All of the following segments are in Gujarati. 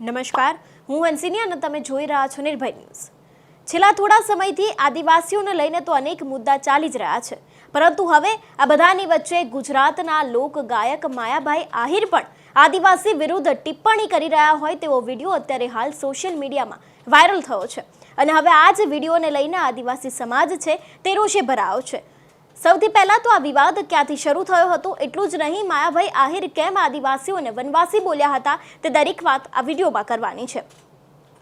નમસ્કાર. હું હંસિની અને તમે જોઈ રહ્યા છો નિર્ભય ન્યૂઝ. છેલ્લા થોડા સમયથી આદિવાસીઓને લઈને તો અનેક મુદ્દા ચાલી જ રહ્યા છે. પરંતુ હવે આ બધાની વચ્ચે ગુજરાતના લોક ગાયક માયાભાઈ આહિર પણ આદિવાસી વિરુદ્ધ ટિપ્પણી કરી રહ્યા હોય તેવો વીડિયો અત્યારે હાલ સોશિયલ મીડિયામાં વાયરલ થયો છે. અને હવે આ જ વિડીયોને લઈને આદિવાસી સમાજ છે તે રોષે ભરાયો છે. સૌથી પહેલા તો આ વિવાદ ક્યાંથી શરૂ થયો હતો એટલું જ નહીં, માયાભાઈ આહિર કેમ આદિવાસીઓને વનવાસી બોલ્યા હતા તે દરેક વાત આ વિડીયોમાં કરવાની છે.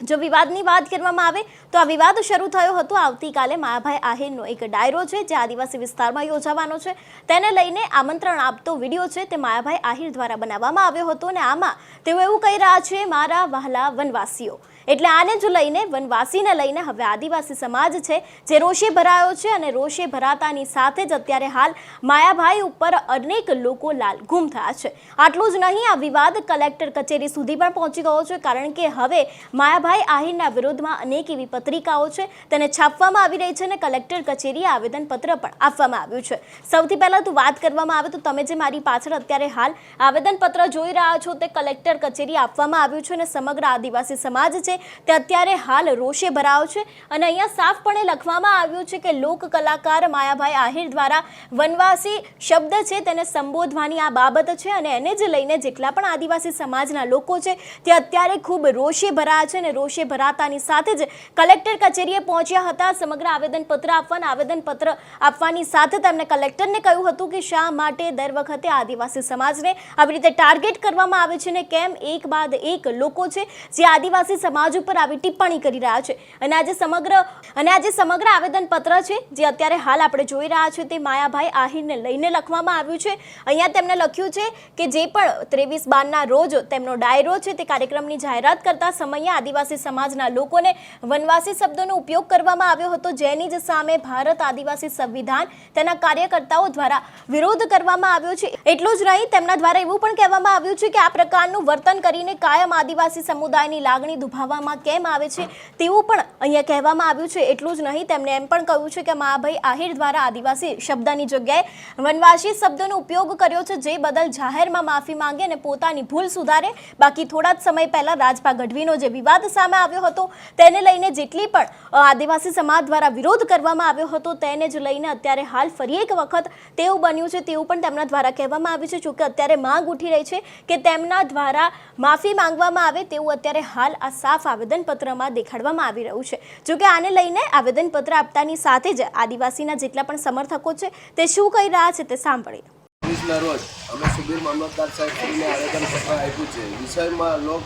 જો વિવાદની વાત કરવામાં આવે તો આ વિવાદ શરૂ થયો હતો. આવતીકાલે માયાભાઈ આહિરનો એક ડાયરો છે જે આદિવાસી વિસ્તારમાં યોજાવાનો છે. તેને લઈને આમંત્રણ આપતો વીડિયો છે તે માયાભાઈ આહિર દ્વારા બનાવવામાં આવ્યો હતો અને આમાં તેઓ એવું કહી રહ્યા છે, મારા વહાલા વનવાસીઓ એટલે આને જ લઈને વનવાસીને લઈને હવે આદિવાસી સમાજ છે, જે રોષે ભરાયો છે અને રોષે ભરાતાની સાથે જ અત્યારે હાલ માયાભાઈ ઉપર અનેક લોકો લાલ ગુમ થયા છે. આટલું જ નહીં, આ વિવાદ કલેક્ટર કચેરી સુધી પણ પહોંચી ગયો છે, કારણ કે હવે માયાભાઈ આહિરના વિરોધમાં અનેક એવી પત્રિકાઓ છે, તેને છાપવામાં આવી રહી છે અને કલેક્ટર કચેરીએ આવેદનપત્ર પણ આપવામાં આવ્યું છે. સૌથી પહેલાં તો વાત કરવામાં આવે તો તમે જે મારી પાછળ અત્યારે હાલ આવેદનપત્ર જોઈ રહ્યા છો, તે કલેક્ટર કચેરી આપવામાં આવ્યું છે અને સમગ્ર આદિવાસી સમાજ છે તે અત્યારે હાલ રોષે ભરાયો છે. અને અહીંયા સાફપણે લખવામાં આવ્યું છે કે લોક કલાકાર માયાભાઈ આહિર દ્વારા વનવાસી શબ્દ છે તેને સંબોધવાની આ બાબત છે અને એને જ લઈને જેટલા પણ આદિવાસી સમાજના લોકો છે તે અત્યારે ખૂબ રોષે ભરાયા છે અને રોષે ભરાતાની સાથે જ કલેક્ટર કચેરીએ પહોંચ્યા હતા. સમગ્ર આવેદનપત્ર આપવાના આવેદનપત્ર આપવાની સાથે તેમણે કલેક્ટરને કહ્યું હતું કે શા માટે દર વખતે આદિવાસી સમાજને આવી રીતે ટાર્ગેટ કરવામાં આવે છે ને કેમ એક બાદ એક લોકો છે જે આદિવાસી સમાજ ઉપર આવી ટિપ્પણી કરી રહ્યા છે. અને આજે સમગ્ર અને આજે સમગ્ર આવેદનપત્ર છે, જે અત્યારે હાલ આપણે જોઈ રહ્યા છીએ તે માયાભાઈ આહિરને લઈને લખવામાં આવ્યું છે. અહીંયા તેમણે લખ્યું છે કે જે પણ ત્રેવીસ બારના રોજ તેમનો ડાયરો છે તે કાર્યક્રમની જાહેરાત કરતા સમયે આદિવાસી સમાજના લોકોને વનવાસી શબ્દોનો ઉપયોગ કરવામાં આવ્યો હતો. જેની જ સામે ભારત આદિવાસી સંવિધાન તેના કાર્યકર્તાઓ દ્વારા વિરોધ કરવામાં આવ્યો છે. એટલું જ નહીં, તેમના દ્વારા એવું પણ કહેવામાં આવ્યું છે કે આ પ્રકારનું વર્તન કરીને કાયમ આદિવાસી સમુદાયની લાગણી દુભાવવામાં કેમ આવે છે તેવું પણ અહીંયા કહેવામાં આવ્યું છે. એટલું જ નહીં, તેમણે એમ પણ કહ્યું છે કે મહાભાઈ આહિર દ્વારા આદિવાસી શબ્દની જગ્યાએ વનવાસી શબ્દનો ઉપયોગ કર્યો છે, જે બદલ જાહેરમાં માફી માંગે અને પોતાની ભૂલ સુધારે. બાકી થોડા જ સમય પહેલાં રાજપા ગઢવીનો જે વિવાદ સામે આવ્યો હતો, તેને લઈને જેટલી પણ આદિવાસી સમાજ દ્વારા વિરોધ કરવામાં આવ્યો હતો, તેને જ લઈને અત્યારે હાલ ફરી એક વખત તેવું બન્યું છે, તેવું પણ તેમના દ્વારા કહેવામાં આવ્યું છે. જોકે અત્યારે માંગ ઉઠી રહી છે કે તેમના દ્વારા માફી માંગવામાં આવે તેવું અત્યારે હાલ આ સાફ આવેદનપત્રમાં દેખાડવામાં આવી રહ્યું છે. જોકે આને લઈને આવેદનપત્ર આપતાની સાથે જ આદિવાસીના જેટલા પણ સમર્થકો છે તે શું કહી રહ્યા છે તે સાંભળીએ. ત્રીસના રોજ અમે સુબીર મામલતદાર સાહેબને આવેદનપત્ર આપ્યું છે. વિષયમાં લોક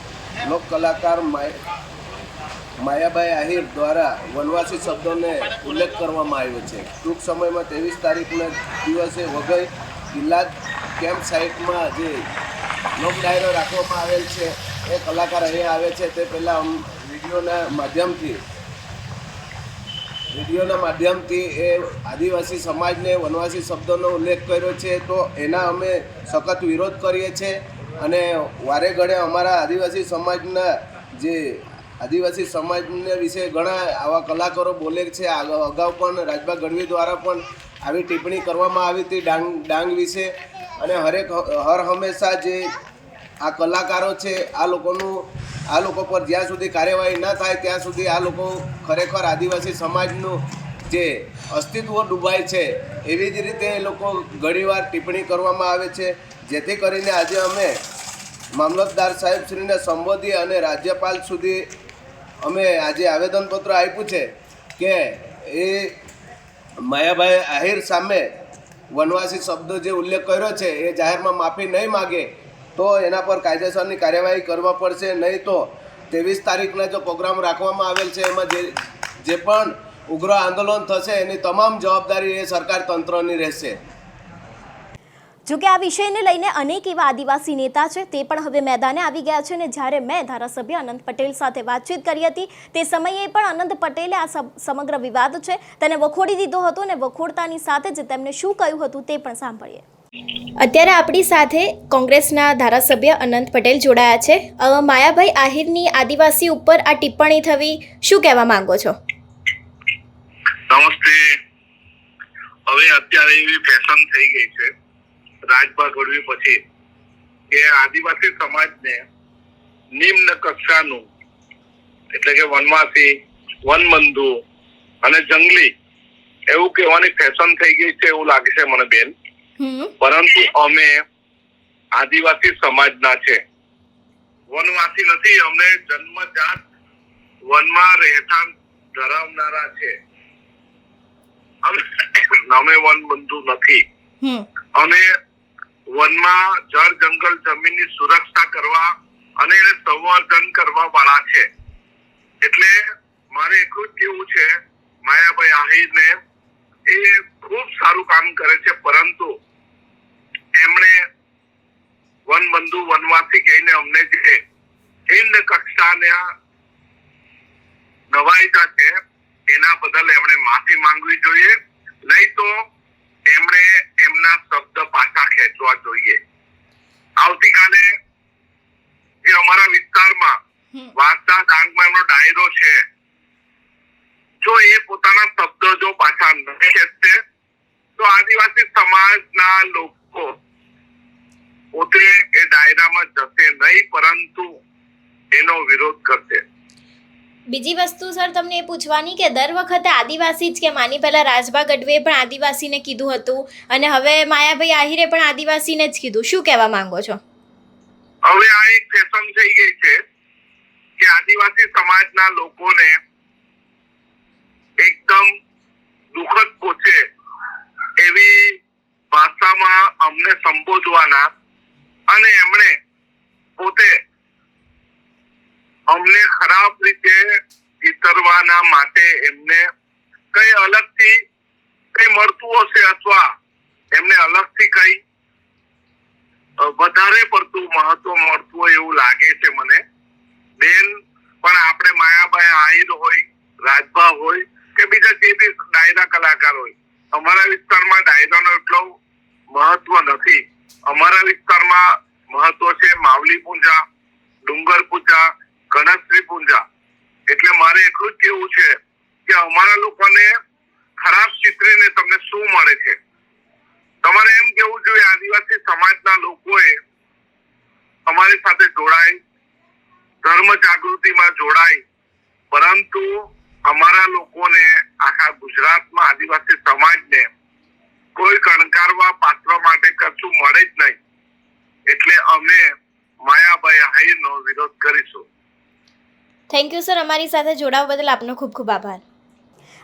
લોક કલાકાર માય, માયાભાઈ આહિર દ્વારા વનવાસી શબ્દોને ઉલ્લેખ કરવામાં આવ્યો છે. ટૂંક સમયમાં ત્રેવીસ તારીખના દિવસે વઘઈ કિલ્લા કેમ્પ સાઇટમાં જે લોક ડાયરો રાખવામાં આવેલ છે એ કલાકાર અહીં આવે છે તે પહેલાં વિડીયોના માધ્યમથી વિડીયોના માધ્યમથી એ આદિવાસી સમાજને વનવાસી શબ્દોનો ઉલ્લેખ કર્યો છે તો એના અમે સખત વિરોધ કરીએ છીએ અને વારે ઘડે અમારા આદિવાસી સમાજના જે આદિવાસી સમાજને વિશે ઘણા આવા કલાકારો બોલે છે અગાઉ પણ રાજભા ગઢવી દ્વારા પણ આવી ટિપ્પણી કરવામાં આવી હતી ડાંગ ડાંગ વિશે અને હરેક હર હંમેશા જે આ કલાકારો છે, આ લોકોનું, આ લોકો પર જ્યાં સુધી કાર્યવાહી ન થાય, ત્યાં સુધી આ લોકો ખરેખર આદિવાસી સમાજનું જે અસ્તિત્વ ડૂબાય છે, એવી જ રીતે એ લોકો ઘણીવાર ટિપ્પણી કરવામાં આવે છે. જેથી કરીને આજે અમે મામલતદાર સાહેબશ્રીને સંબોધી અને રાજ્યપાલ સુધી અમે આજે આવેદનપત્ર આપ્યું છે કે એ માયાભાઈ આહિર સામે વનવાસી શબ્દો જે ઉલ્લેખ કર્યો છે, એ જાહેરમાં માફી નહીં માગે તો એના પર કાયદેસરની કાર્યવાહી કરવા પડશે, નહીં તો ત્રેવીસ તારીખના જો પ્રોગ્રામ રાખવામાં આવેલ છે, એમાં જે જે પણ ઉગ્ર આંદોલન થશે, એની તમામ જવાબદારી એ સરકાર તંત્રની રહેશે. જોકે આ વિષયને લઈને અનેક એવા આદિવાસી નેતા છે, તે પણ હવે મેદાને આવી ગયા છે અને જ્યારે મેં ધારાસભ્ય અનંત પટેલ સાથે વાતચીત કરી હતી, તે સમયે પણ અનંત પટેલે આ સમ- સમગ્ર વિવાદ છે તેને વખોડી દીધો હતો અને વખોડતાની સાથે જ તેમણે શું કહ્યું હતું તે પણ સાંભળીએ. અત્યારે આપણી સાથે કોંગ્રેસના ધારાસભ્ય અનંત પટેલ જોડાયા છે. માયાભાઈ આહિરની આદિવાસી ઉપર આ ટિપ્પણી થવી શું કહેવા માંગો છો? નમસ્તે. હવે અત્યારે એવી ફેશન થઈ ગઈ છે રાજભા ઘડવી પછી, કે આદિવાસી સમાજને નિમ્ન કક્ષાનું, એટલે કે વનવાસી, વનબંધુ અને જંગલી, એવું કહેવાની ફેશન થઈ ગઈ છે એવું લાગે છે મને બેન. પરંતુ અમે આદિવાસી સમાજના છે. વનવાસી નથી અમને જન્મજાત વનમાં રહેઠાણ ધરાવનારા છે. અમે વન બંધુ નથી. અમે વનમાં જળ જંગલ જમીનની સુરક્ષા કરવા અને એને સંવર્ધન કરવા વાળા છે. એટલે મારે એટલું જ કેવું છે માયાભાઈ આહિર ને એ ખૂબ સારું કામ કરે છે પરંતુ એમણે વનબંધુ વનવાસી કહીને અમને જે હિન્દ કક્ષાના નવાઈતા છે એના બદલ એમણે માફી માંગવી જોઈએ. નહીં તો એમણે એમના શબ્દ પાછા ખેંચવા જોઈએ. આવતીકાલે જે અમારા વિસ્તારમાં વાર્તા વાંસદા ડાંગમાં એમનો ડાયરો છે જો એ પોતાના શબ્દો જો પાછા ન ખેંચશે તો આદિવાસી સમાજના લોકો પોતે એ દાયરામાં જશે નહીં પરંતુ એનો વિરોધ કરશે. બીજી વસ્તુ સર તમને એ પૂછવાની કે દર વખતે આદિવાસી જ કે માની પહેલા રાજભા ગઢવીએ પણ આદિવાસીને કીધું હતું અને હવે માયાભાઈ આહિરે પણ આદિવાસીને જ કીધું. શું કહેવા માંગો છો? હવે આ એક ફેશન થઈ ગઈ છે કે આદિવાસી સમાજના લોકોને એકદમ દુઃખદ પહોંચે એવી ભાષામાં અમને સંબોધવાના અને એમણે પોતે અમને ખરાબ રીતે વિતરવાના માટે એમને કઈ અલગથી કઈ મળતું હશે અથવા એમને અલગથી કઈ વધારે પડતું મહત્વ મળતું હોય એવું લાગે છે મને. બેન, પણ આપણે માયાભાઈ આહિર હોય, રાજભા હોય કે બીજા જે બી ડાયરા કલાકાર હોય, અમારા વિસ્તારમાં ડાયરાનો એટલો મહત્વ નથી. અમારા વિસ્તારમાં મહત્વ છે માવલી પૂંજા, ડુંગર પૂંજા ગણેશશ્રી પૂંજા. એટલે મારે એટલું જ કેવું છે કે અમારા લોકોને ખરાબ ચિત્રીને તમને શું મળે છે? તમારે એમ કેવું જોઈએ, આદિવાસી સમાજના લોકોએ અમારી સાથે જોડાય, ધર્મ જાગૃતિમાં જોડાય, પરંતુ અમારા લોકોને આખા ગુજરાતમાં આદિવાસી સમાજને કોઈ કણકારવા પાત્ર માટે કશું મળે જ નહીં એટલે અમે માયાભાઈ આહિરનો વિરોધ કરીશું થેન્ક યુ સર અમારી સાથે જોડાવા બદલ આપનો ખૂબ ખૂબ આભાર.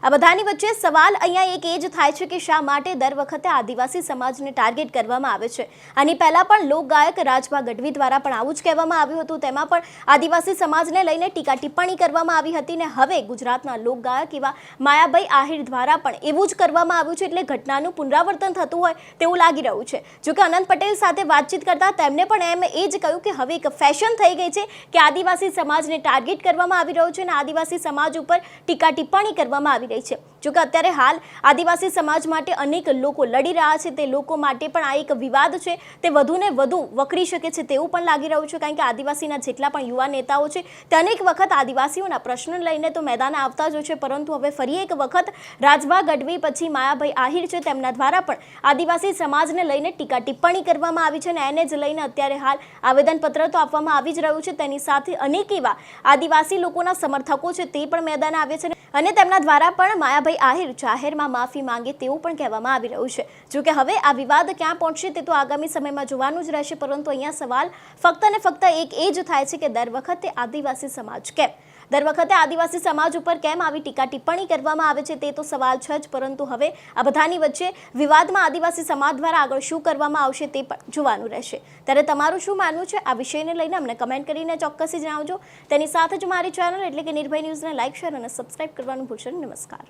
આ બધાની વચ્ચે સવાલ અહીંયા એક એ જ થાય છે કે શા માટે દર વખતે આદિવાસી સમાજને ટાર્ગેટ કરવામાં આવે છે? આની પહેલાં પણ લોકગાયક રાજભા ગઢવી દ્વારા પણ આવું જ કહેવામાં આવ્યું હતું. તેમાં પણ આદિવાસી સમાજને લઈને ટીકા ટિપ્પણી કરવામાં આવી હતી ને હવે ગુજરાતના લોકગાયક એવા માયાભાઈ આહિર દ્વારા પણ એવું જ કરવામાં આવ્યું છે એટલે ઘટનાનું પુનરાવર્તન થતું હોય તેવું લાગી રહ્યું છે. જોકે અનંત પટેલ સાથે વાતચીત કરતા તેમણે પણ એમ એ જ કહ્યું કે હવે એક ફેશન થઈ ગઈ છે કે આદિવાસી સમાજને ટાર્ગેટ કરવામાં આવી રહ્યું છે અને આદિવાસી સમાજ ઉપર ટીકા ટિપ્પણી કરવામાં આવી રહી છે. જોકે અત્યારે હાલ આદિવાસી સમાજ માટે અનેક લોકો લડી રહ્યા છે. તે લોકો માટે પણ આ એક વિવાદ છે. તે વધુને વધુ વકરી શકે છે તેવું પણ લાગી રહ્યું છે, કારણ કે આદિવાસીના જેટલા પણ યુવા નેતાઓ છે, તે અનેક વખત આદિવાસીઓના પ્રશ્ન લઈને તો મેદાન આવતા જ હોય છે. પરંતુ હવે ફરી એક વખત રાજભા ગઢવી પછી માયાભાઈ આહિર છે. તેમના દ્વારા પણ આદિવાસી સમાજને લઈને ટીકા ટિપ્પણી કરવામાં આવી છે અને એને જ લઈને અત્યારે હાલ આવેદનપત્ર તો આપવામાં આવી જ રહ્યું છે. તેની સાથે અનેક એવા આદિવાસી લોકોના સમર્થકો છે, તે પણ મેદાન આવે છે અને તેમના દ્વારા પણ માયાભાઈ આહિર જાહેરમાં માફી માંગે તેવું પણ કહેવામાં આવી રહ્યું છે. જો કે હવે આ વિવાદ ક્યાં પહોંચશે તે તો આગામી સમયમાં જોવાનું જ રહેશે, પરંતુ અહીંયા સવાલ ફક્ત ને ફક્ત એક એ જ થાય છે કે દર વખતે આદિવાસી સમાજ કેમ? દર વખતે આદિવાસી સમાજ ઉપર કેમ આવી ટીકા ટિપ્પણી કરવામાં આવે છે તે તો સવાલ છે જ, પરંતુ હવે આ બધાની વચ્ચે વિવાદમાં આદિવાસી સમાજ દ્વારા આગળ શું કરવામાં આવશે તે પણ જોવાનું રહેશે. ત્યારે તમારું શું માનવું છે? આ વિષયને લઈને અમને કમેન્ટ કરીને ચોક્કસથી જણાવજો. તેની સાથે જ મારી ચેનલ એટલે કે નિર્ભય ન્યૂઝને લાઇક શેર અને સબસ્ક્રાઇબ કરવાનું ભૂલશો નમસ્કાર.